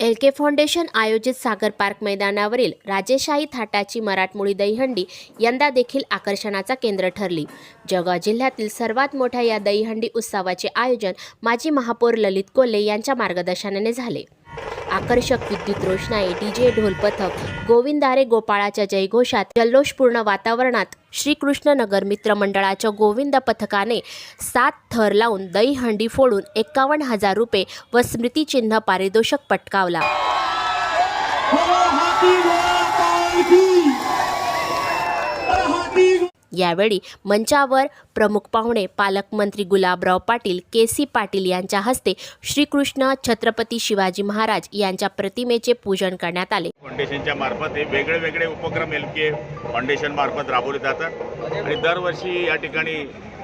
L K foundation आयोजित Sagar park मैदानावरील राजेशाही थाटाची मराठमोळी दहीहंडी यंदा देखील आकर्षणाचा केंद्र ठरली. जळगाव जिल्ह्यातील सर्वात मोठ्या या दहीहंडी उत्सवाचे आयोजन माजी महापौर ललित कोल्हे यांच्या मार्गदर्शनाने झाले. आकर्षक विद्युत रोषणाई डीजे ढोल पथक गोविंदारे गोपाळाच्या जयघोषात जल्लोषपूर्ण वातावरणात श्रीकृष्णनगर मित्रमंडळाच्या गोविंद पथकाने सात थर लावून दहीहंडी फोडून एकावन्न हजार रुपये व स्मृतिचिन्ह पारितोषिक पटकावला. यावेळी मंचावर प्रमुख पाहुणे पालकमंत्री गुलाबराव पाटील के सी पाटील यांच्या हस्ते श्रीकृष्ण छत्रपती शिवाजी महाराज यांच्या प्रतिमेचे पूजन करण्यात आले. फाउंडेशनच्या मार्फत हे वेगळे वेगळे उपक्रम एल के फाउंडेशन मार्फत राबवले जातात आणि दरवर्षी या ठिकाणी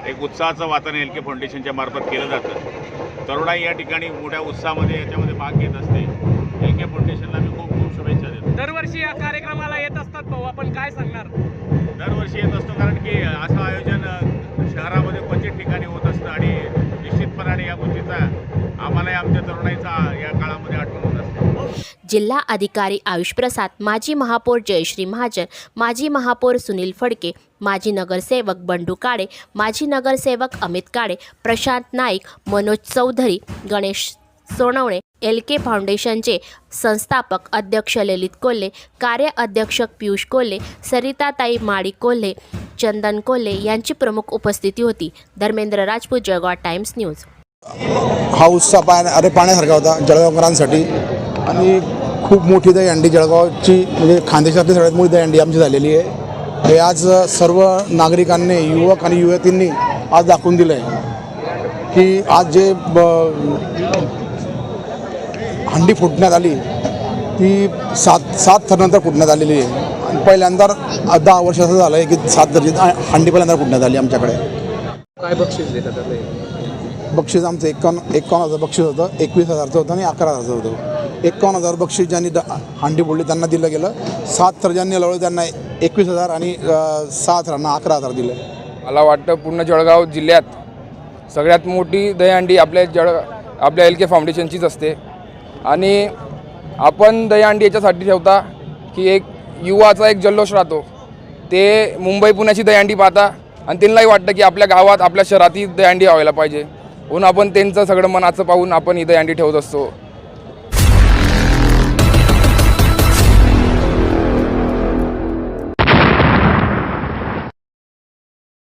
एक उत्साहाचं वातावरण एल के फाउंडेशनच्या मार्फत केलं जातं. तरुणाई या ठिकाणी मोठ्या उत्साहामध्ये याच्यामध्ये भाग घेत असतात. कारण की असं आयोजन शहरामध्ये क्वचित ठिकाणी होत असतं आणि निश्चितपणाने या गोष्टीचा आम्हालाही आमच्या तरुणाईचा या काळामध्ये आठवण होत असते. जिल्हा अधिकारी आयुष प्रसाद माजी महापौर जयश्री महाजन माजी महापौर सुनील फडके माजी नगरसेवक बंडू काळे माजी नगरसेवक अमित काळे प्रशांत नाईक मनोज चौधरी गणेश सोनवणे एल के फाउंडेशनचे संस्थापक अध्यक्ष ललित कोल्हे कार्य अध्यक्ष पियुष कोल्हे सरिताताई माळी कोल्हे चंदन कोल्हे यांची प्रमुख उपस्थिती होती. Dharmendra Rajput Jalgaon times news. हा उत्साह अरे पाण्यासारखा होता जळगावकरांसाठी. आणि खूप मोठी दहीहंडी जळगावची म्हणजे खानदेशातली सगळ्यात मोठी दहीहंडी आमची झालेली आहे. हे आज सर्व नागरिकांनी युवक आणि युवतींनी आज दाखवून दिलं आहे की आज जे ब- हंडी फुटण्यात आली ती सात सात थरनंतर फुटण्यात आलेली आहे. पहिल्यांदा दहा वर्ष असं झालं आहे की सात दर्जे हंडी पहिल्यांदा फुटण्यात आली आमच्याकडे? काय बक्षीस देतात बक्षीस आमचं एकावन्न एकावन्न हजार बक्षीस होतं एकवीस हजारचं होतं आणि अकरा हजारचं होतं. एकावन्न हजार बक्षीस ज्यांनी हांडी बोलली त्यांना दिलं गेलं. सात तर ज्यांनी लावलं त्यांना एकवीस हजार आणि सहा थरांना अकरा हजार दिले. मला वाटतं पूर्ण जळगाव जिल्ह्यात सगळ्यात मोठी दहीहंडी आपल्या जळ आपल्या एल के फाउंडेशनचीच असते. आणि आपण दहीहंडी याच्यासाठी ठेवता की एक युवाचा एक जल्लोष राहतो. ते मुंबई पुण्याची दहीहंडी पाहता आणि त्यांनाही वाटतं की आपल्या गावात आपल्या शहरातही दहीहंडी व्हायला पाहिजे. म्हणून आपण त्यांचं सगळं मनाचं पाहून आपण ही दहीहंडी ठेवत असतो.